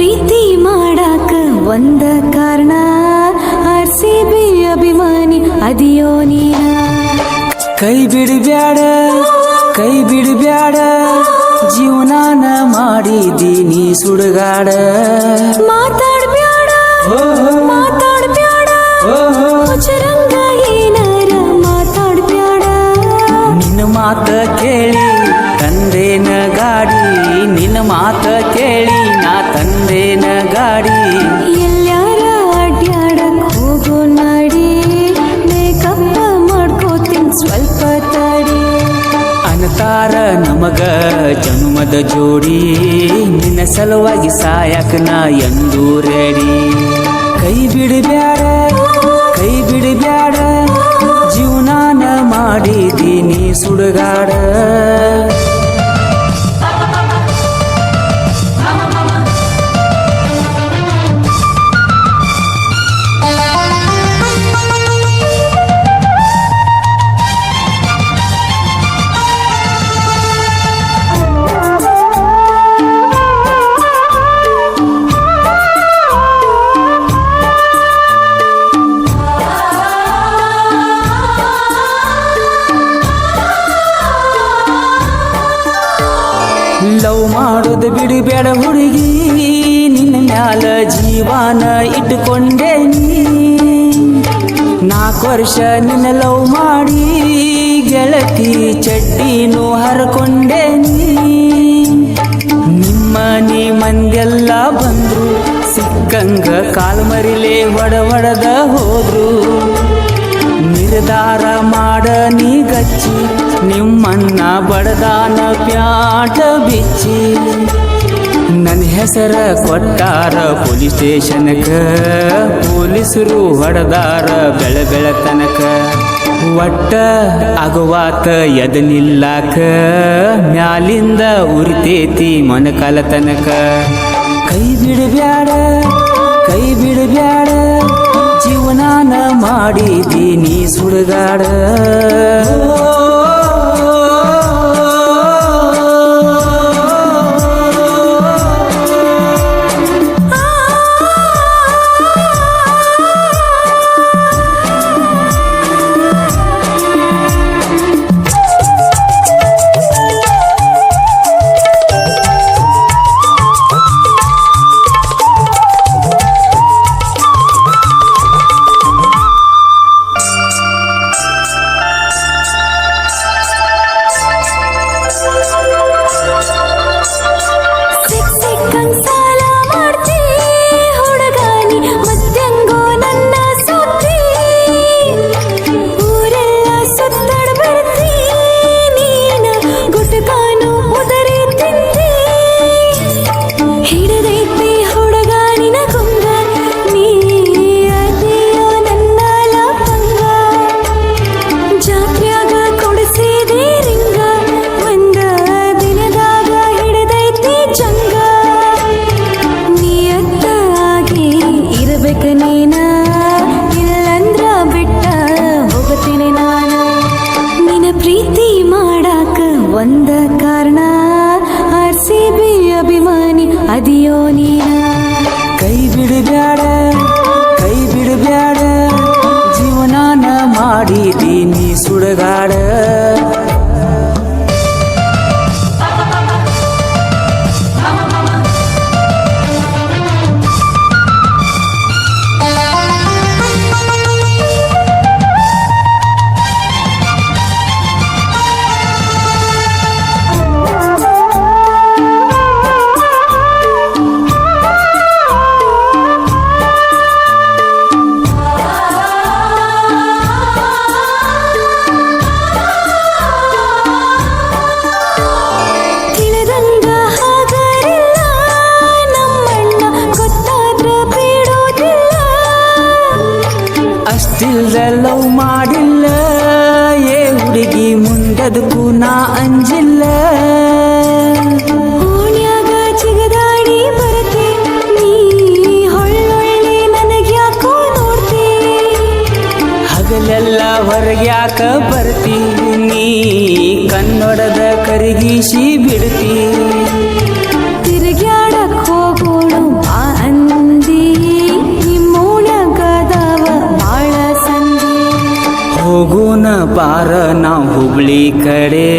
ಪ್ರೀತಿ ಮಾಡಾಕ ಒಂದ ಕಾರಣ ಆರ್ ಸಿ ಬಿ ಅಭಿಮಾನಿ ಅದಿಯೋ ನೀನ. ಕೈ ಬಿಡಬ್ಯಾಡ ಕೈ ಬಿಡಬ್ಯಾಡ ಜೀವನಾನ ಮಾಡಿದೀನಿ ಸುಡುಗಾಡ. ಮಾತಾಡ್ಬ್ಯಾಡ ಮಾತಾಡ್ಬ್ಯಾಡ ಹುಚ್ಚರಂಗ ಏನಾರ ಮಾತಾಡ್ಬ್ಯಾಡ. ನಿನ್ನ ಮಾತ ಕೇಳಿ ತಂದೇನ ಗಾಡಿ ನಿನ್ನ ಮಾತ ಕೇಳಿ ಗಾಡಿ ಎಲ್ಲಾರ ಅಡ್ಯಾಡಕ್ ಹೋಗೋ ನಾಡಿ ಮೇಕಪ್ಪ ಮಾಡ್ಕೋತೀನಿ ಸ್ವಲ್ಪ ತಡಿ. ಅನತಾರ ನಮಗ ಜನ್ಮದ ಜೋಡಿ ನಿನ್ನ ಸಲುವಾಗಿ ಸಾಯಕ ನಾ ಎಂದು ರೆಡಿ. ಕೈ ಬಿಡಬ್ಯಾಡ ಕೈ ಬಿಡಬ್ಯಾಡ ಜೀವನಾನ ಮಾಡಿದೀನಿ ಸುಡುಗಾಡ. ಲವ್ ಮಾಡೋದು ಬಿಡಬೇಡ ಹುಡುಗಿ, ನಿನ್ನ ಮ್ಯಾಲ ಜೀವನ ಇಟ್ಟುಕೊಂಡೇನಿ ನಾಲ್ಕು ವರ್ಷ ನಿನ್ನ ಲವ್ ಮಾಡಿ, ಗೆಳತಿ ಚಡ್ಡಿನೂ ಹರ್ಕೊಂಡೇನಿ ನಿಮ್ಮ ನೀ ಮಂದೆಲ್ಲ ಬಂದ್ರು, ಸಿಕ್ಕಂಗ ಕಾಲು ಮರಿಲೆ ಒಡ ಒಡದ ಹೋದ್ರು. ನಿರ್ಧಾರ ಮಾಡ ನೀ ಗಚ್ಚಿ ನಿಮ್ಮನ್ನ ಬಡದಾನ ಪ್ಯಾಟ ಬಿಚ್ಚಿ. ನನ್ನ ಹೆಸರ ಕೊಟ್ಟಾರ ಪೊಲೀಸ್ ಸ್ಟೇಷನ್ಕ, ಪೊಲೀಸರು ಹೊಡೆದಾರ ಬೆಳ ಬೆಳ ತನಕ ಒಟ್ಟ ಅಗವಾತ ಎದ ನಿಲ್ಲಾಕ, ಮ್ಯಾಲಿಂದ ಉರಿತೇತಿ ಮೊನಕಾಲ ತನಕ ಕೈ ಬಿಡಬ್ಯಾಡ ಕೈ ಬಿಡಬ್ಯಾಡ ಜೀವನಾನ ಮಾಡಿದೀನಿ ಸುಡುಗಾಡ. ನೀನ. ಕೈ ಬಿಡಬ್ಯಾಡ ಕೈ ಬಿಡಬ್ಯಾಡ ಜೀವನಾನ ಮಾಡಿದೀನಿ ಸುಡುಗಾಡ. ಕರಿಗಿಸಿ ಬಿಡ್ತಿ. ತಿರುಗಾಡಕ್ ಹೋಗೋಳು ಆ ಅಂದಿ ನಿಮ್ಮೂಣಗದವ ಬಾಳ ಸಂದಿ. ಹೋಗೋಣ ಪಾರ ನಾವು ಹುಬ್ಳಿ ಕಡೆ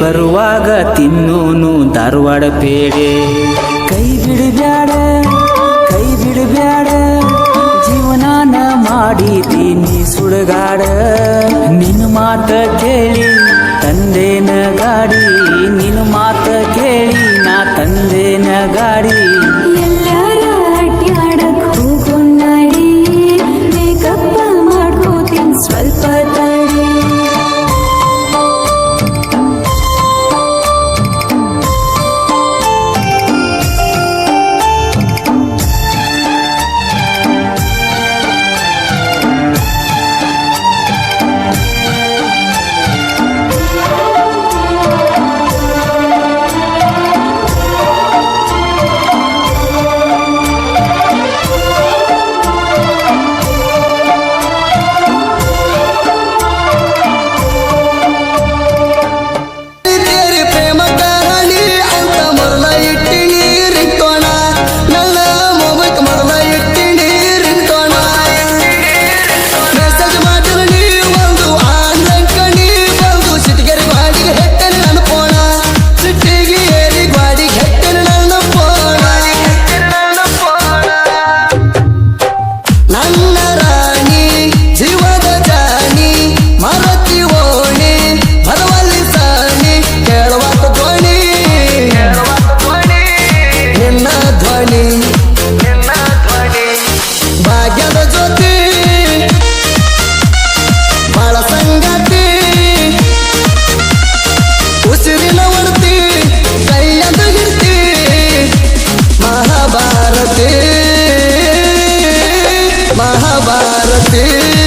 ಬರುವಾಗ ತಿನ್ನೋನು ಧಾರವಾಡ ಪೇಡೆ. ಕೈ ಬಿಡಬ್ಯಾಡ ಕೈ ಬಿಡಬ್ಯಾಡ ಜೀವನಾನ ಮಾಡಿದೀನಿ ಸುಡಗಾಡ. ನಿನ್ನ ಮಾತ ಕೇಳಿ ತಂದೇನ ಗಾಡಿ ನಿನ್ನ ಮಾತು ಕೇಳಿ ನಾ ತಂದೇನ ಗಾಡಿ. महाभारती.